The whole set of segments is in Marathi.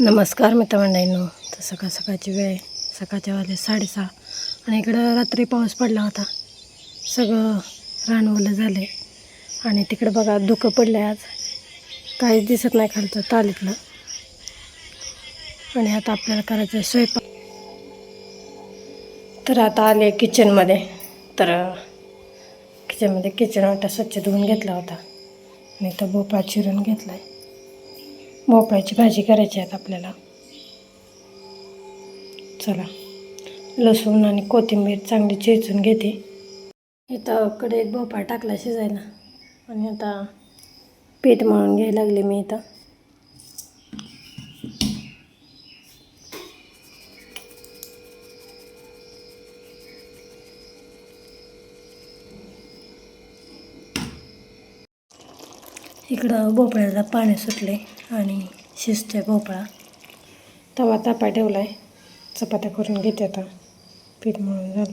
नमस्कार मित्रमंडळींनो. तर सकाळ सकाळची वेळ सकाळच्या वाजले साडेसहा. आणि इकडं रात्री पाऊस पडला होता. सगळं रानवलं झालं आणि तिकडं बघा धुकं पडलं आहे आज. काहीच दिसत नाही खालचं तालीतलं. आणि आता आपल्याला करायचं आहे स्वयंपाक. तर आता आले किचनमध्ये. तर किचनमध्ये किचन वाटा स्वच्छ धुवून घेतला होता. आणि तो भोपळा चिरून घेतला आहे भोपळ्याची भाजी करायची आहे आपल्याला. चला. लसूण आणि कोथिंबीर चांगली चेचून घेते. इथं कढईत भोपळा टाकला शिजायला. आणि आता पीठ मळून घ्यायला लागले मी इथं. इकडं भोपळ्याला पाणी सुटले आणि शिजतोय भोपळा. तवा तापा ठेवला आहे चपात्या करून घेते आता. पीठ मळून झालं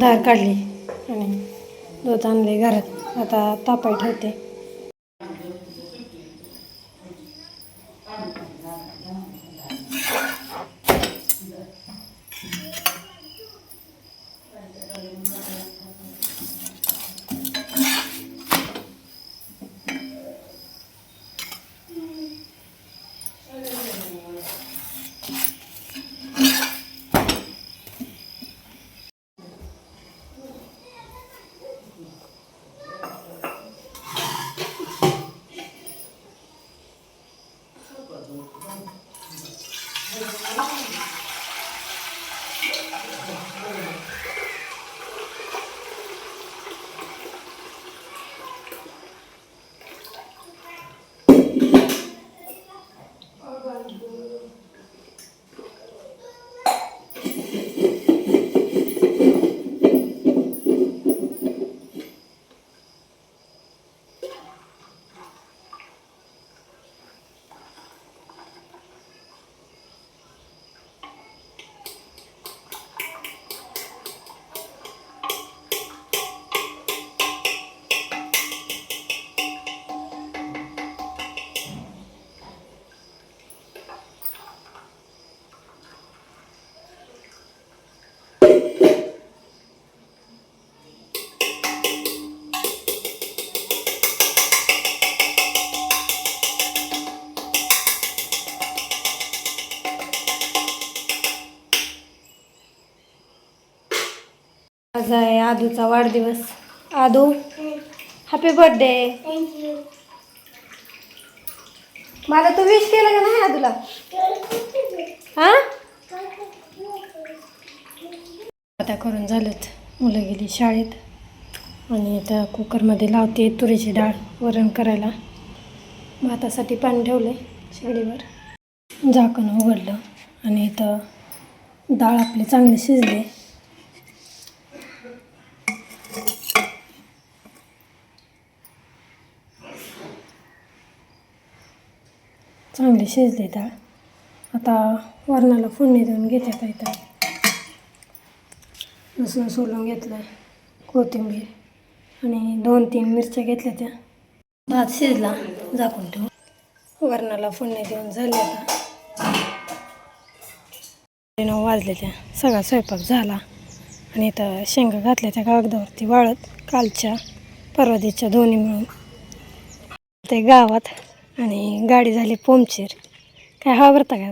धार काढली आणि दूध आणले घरात. आता तापाय ठेवते. आज आहे आदूचा वाढदिवस. आदू हॅपी बर्थडे मला तू विश केलं का नाही आदूला? हा? आता करून झालेत मुलं गेली शाळेत. आणि आता कुकरमध्ये लावते तुरीची डाळ वरण करायला. भातासाठी पाणी ठेवले शेगडीवर झाकण उघडलं आणि इथं डाळ आपली चांगली शिजली. चांगली शिजली डाळ आता वरणाला फोडणी देऊन घेते आता इथं लसूण सोलून घेतलं आहे कोथिंबीर आणि दोन तीन मिरच्या घेतल्या त्या. भात शिजला झाकून ठेवून. वरणाला फोडणी देऊन झाली आता. नऊ वाजले त्या. सगळा स्वयंपाक झाला. आणि इथं शेंगा घातल्या त्या कागदावरती वाळत कालच्या परवादीच्या दोन्ही मिळून. ते गावात आणि गाडी झाली पोमचीर. काय हवा भरता का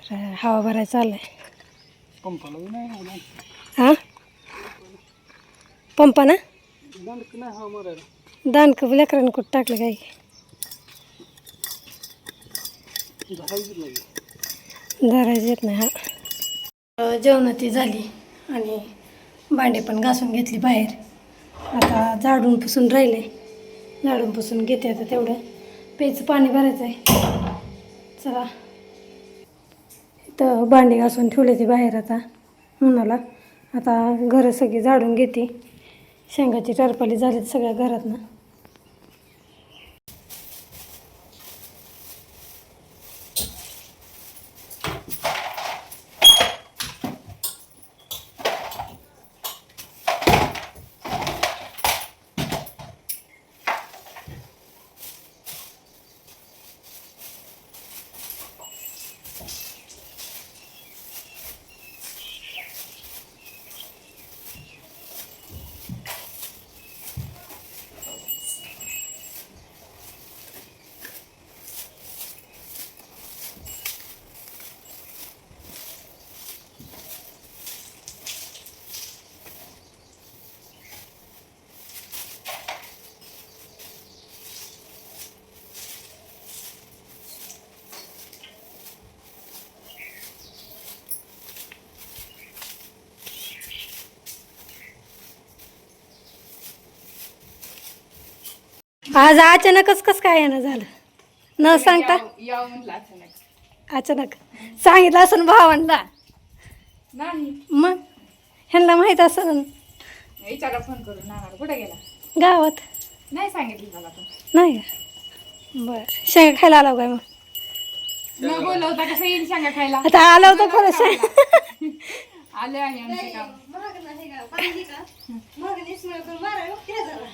तर हवा भरायला पंपाला बी नाही हा पंपा ना? दानक लेकरांनी कुठं टाकलं काय? धरायचं येत नाही हा. जेवण ती झाली आणि भांडे पण घासून घेतली बाहेर. आता झाडून पुसून राहिले. झाडून पुसून घेते आता तेवढं. प्यायचं पाणी भरायचं आहे चला. इथं भांडी घासून ठेवले ते बाहेर आता उन्हाला. आता घरं सगळी झाडून घेते. शेंगाची टरपाली झाली सगळ्या घरातनं. आज अचानकच कसं काय येणं झालं? न सांगता? यावं अचानक. अचानक. सांगितलं असं भावांना नाही. मग? ह्यांना माहीत असं विचारा फोन करून नाणार कुठे गेला? गावात. नाही सांगितलं मला नाही बरं. शेंगा खायला आला काय मग? न बोलवता कसं येईल सांगा खायला? आता आला होता खरं शेंग आले आहे आमचे काम.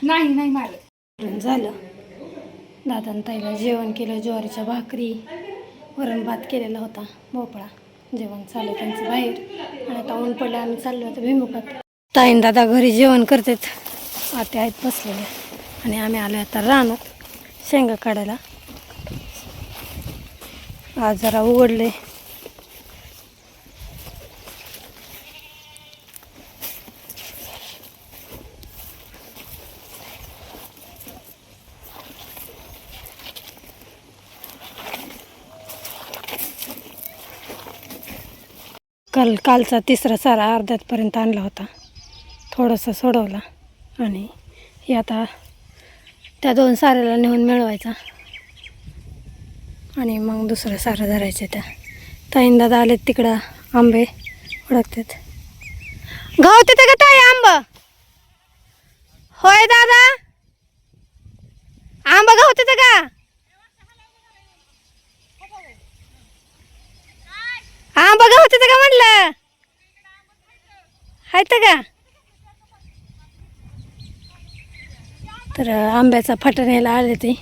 नाही नाही मारत. झालं. दादानं ताईला जेवण केलं ज्वारीच्या भाकरी वरण भात केलेला होता भोपळा. जेवण चालू त्यांचं बाहेर. आणि आता ऊन पडलं आम्ही चाललो होतो भिमुखात ताईन दादा घरी जेवण करतात. आते आहेत बसलेले. आणि आम्ही आलो आता रानात शेंगा काढायला. आज जरा उघडले काल कालचा तिसरा सारा अर्ध्यातपर्यंत आणला होता. थोडंसं सोडवला आणि हे आता त्या दोन साऱ्याला नेऊन मिळवायचा. आणि मग दुसरं सारं धरायचं त्या. ताईन दादा आलेत तिकडं आंबे ओळखतात गावते का ताई आंब? होय दादा? आंबा गावते का? आंबा गाव तिथं का म्हणलं? आहेत का? तर आंब्याचा फाटा न्यायला आले ते.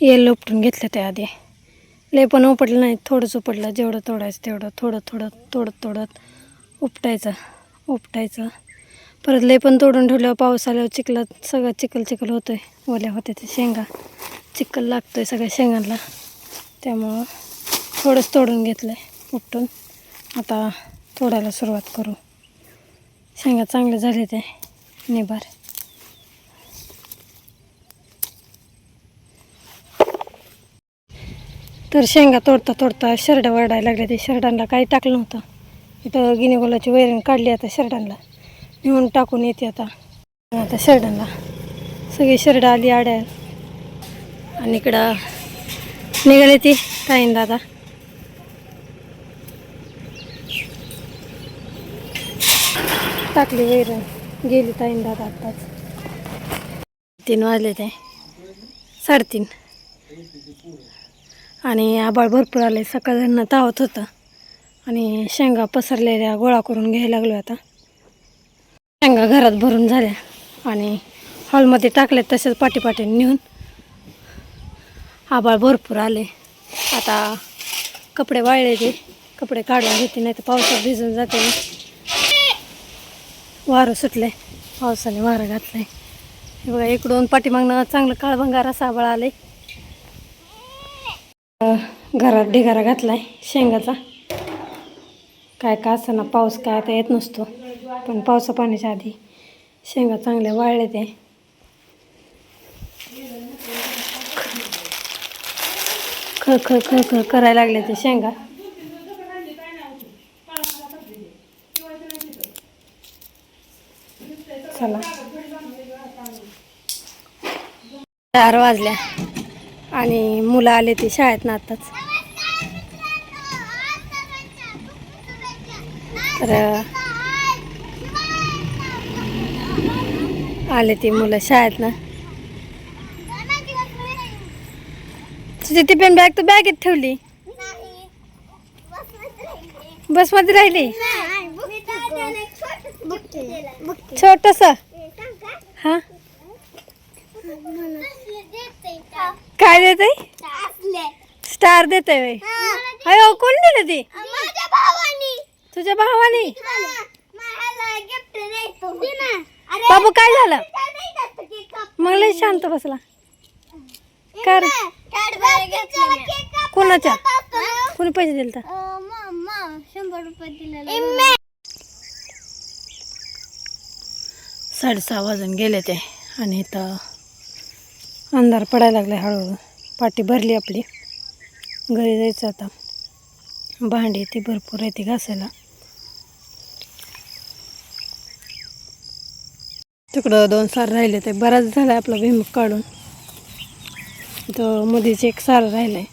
ये लोपटून घेतलं त्या आधी. लय पण उपटलं नाही. थोडंच उपटलं. जेवढं तोडायचं तेवढं थोडं थोडं तोडत तोडत उपटायचं. उपटायचं. परत लय पण तोडून ठेवल्यावर पाऊस आल्यावर चिखलात सगळं चिखल चिखल होतोय. ओल्या होते ते शेंगा. चिखल लागतोय सगळ्या शेंगांना. त्यामुळं थोडंच तोडून घेतलं आहे उपटून. आता तोडायला सुरुवात करू. शेंगा चांगले झाले ते निभार तर शेंगा तोडता तोडता शर्ट वरडायला लागले ते शरडांना काही टाकलं नव्हतं. इथं गिनीगोलाची वैरण काढली आता शर्टांना. नेऊन टाकून येते आता. आता शरडांना सगळी शरडं आली आड्या. आणि इकडं निघाली ती ताईन दादा. टाकली वैरण. गेली ताईन दादा आत्ताच. तीन वाजले ते. साडेतीन. आणि आबाळ भरपूर आले सकाळनं तावत होतं. आणि शेंगा पसरलेल्या गोळा करून घ्यायला लागलो आता. शेंगा घरात भरून झाल्या. आणि हॉलमध्ये टाकले तसेच पाठीपाठी नेऊन. आबाळ भरपूर आले आता कपडे वाळले ते कपडे काढून घेते नाही तर पावसात भिजून जाते वारं सुटले पावसाने वारं घातलं आहे बघा इकडून पाठीमागनं चांगलं काळभंगार असा आबाळ आले घरात ढिगारा घातला आहे शेंगाचा. काय का असताना पाऊस काय आता येत नसतो. पण पावसा पाण्याच्या आधी शेंगा चांगल्या वाळले ते ख ख ख ख करायला लागले ते शेंगा. चला. चार वाजल्या. आणि मुलं आले ते शाळेत ना आताच. तर आले ते मुलं शाळेत ना तुझी टिफिन बॅग तर बॅगेत ठेवली? बसमध्ये राहिली? छोटस. हा? काय देते? स्टार देते वय अयो कोण दिलं ती? तुझ्या भावाने? बाबू काय झालं? मग लय शांत बसला. का रे कोणाच्या? कोणी पैसे दिले तर शंभर रुपये दिलेला. साडेसहा वाजून गेले ते. आणि इथं अंधार पडायला लागला हळूहळू. पाटी भरली आपली. घरी जायचं आता. भांडी ती भरपूर आहे ती घासायला. तिकडं दोन सार राहिले ते. बराच झाला आपला भीमुख काढून. तो मध्येच एक सार आहे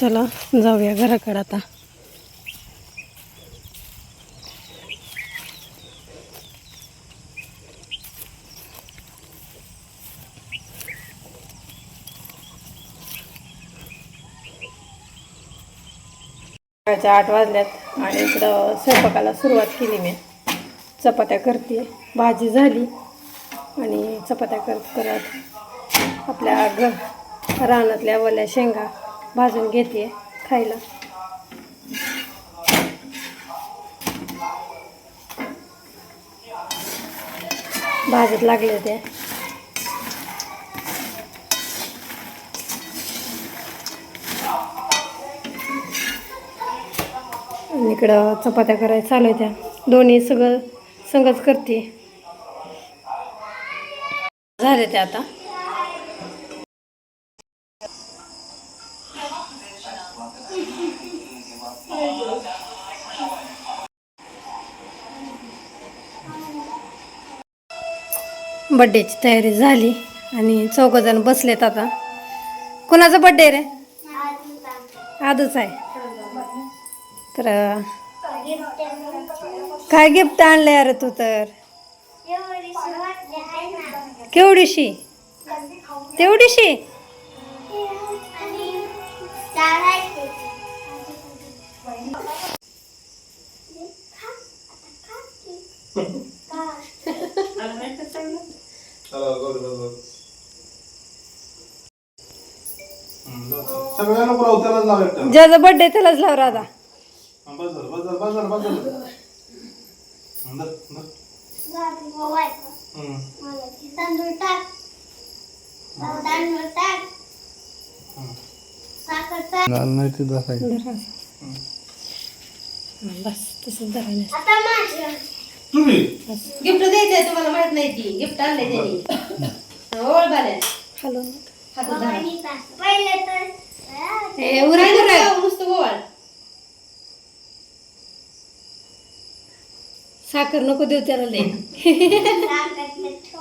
चला जाऊया घराकडे आता. सकाळच्या आठ वाजल्यात आणि इकडं स्वयंपाकाला सुरुवात केली मी. चपात्या करते भाजी झाली आणि चपात्या करत करत आपल्या ग रानातल्या वल्या शेंगा भाजून घेते खायला. भाजत लागले ते. आणि इकडं चपात्या करायला चालू आहे त्या. दोन्ही सगळं संगच करते. झाले ते आता. बड्डेची तयारी झाली आणि चौघजण बसलेत आता. कुणाचा बड्डे रे? आजच आहे. तर काय गिफ्ट आणलंय अरे तू तर? केवढीशी? तेवढीशी? ज्याचा बर्थडे त्यालाच लाव राधा. बस झालं बस झालं बस झालं बस झालं धर, धर. तांदूळ टाक. तांदूळ टाक. साखर टाक. झालं नाही ते दाखायचं. धर असं. हं, बस तसंच धरायला आता माझं. तुम्ही? गिफ्ट द्यायचंय तुम्हाला माहीत नाही ती गिफ्ट आणलंय त्यांनी. ओळ बाल्या. हॅलो. हातात धरा. पहिले तर. हे नुसतं ओवाळ साखर नको देऊ त्याला लय.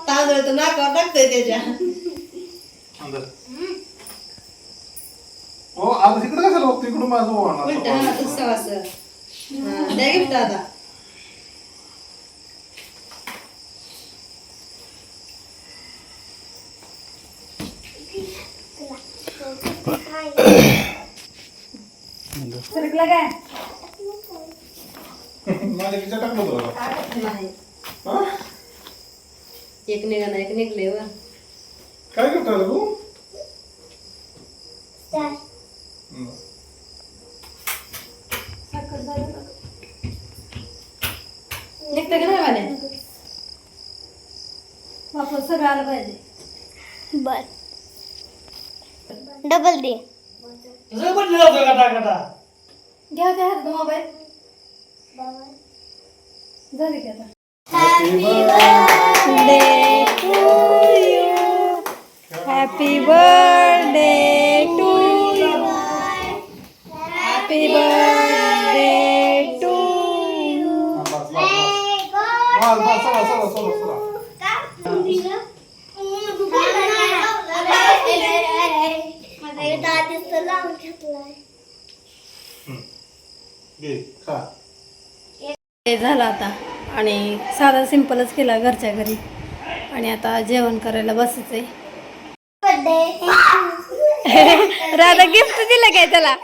तांदूळ तर नाकावर टाकतोय त्याच्या. धर. हो आता तिकडे कशाला बघतो? इकडून माझं उलट हा वाहणार उत्सव असं. हा, द्या गिफ्ट आता. सरकला काय? माझ्या खिशात टाकलं. नाही. हा? एक निघाला एक निघले व. काय करतो तू? हं. निघतं का नाही बाल्या वापस सगळं आलं पाहिजे. बर. डबल दे. तुझं होतं घ्या त्या हात मोबाईल. झाले की आता. Happy birthday to you happy birthday to. लावून घेतलाय हं. झालं आता आणि साधा सिंपलच केला घरच्या घरी आणि आता जेवण करायला बसायचं आहे राधा गिफ्ट दिलं काय त्याला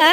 हा?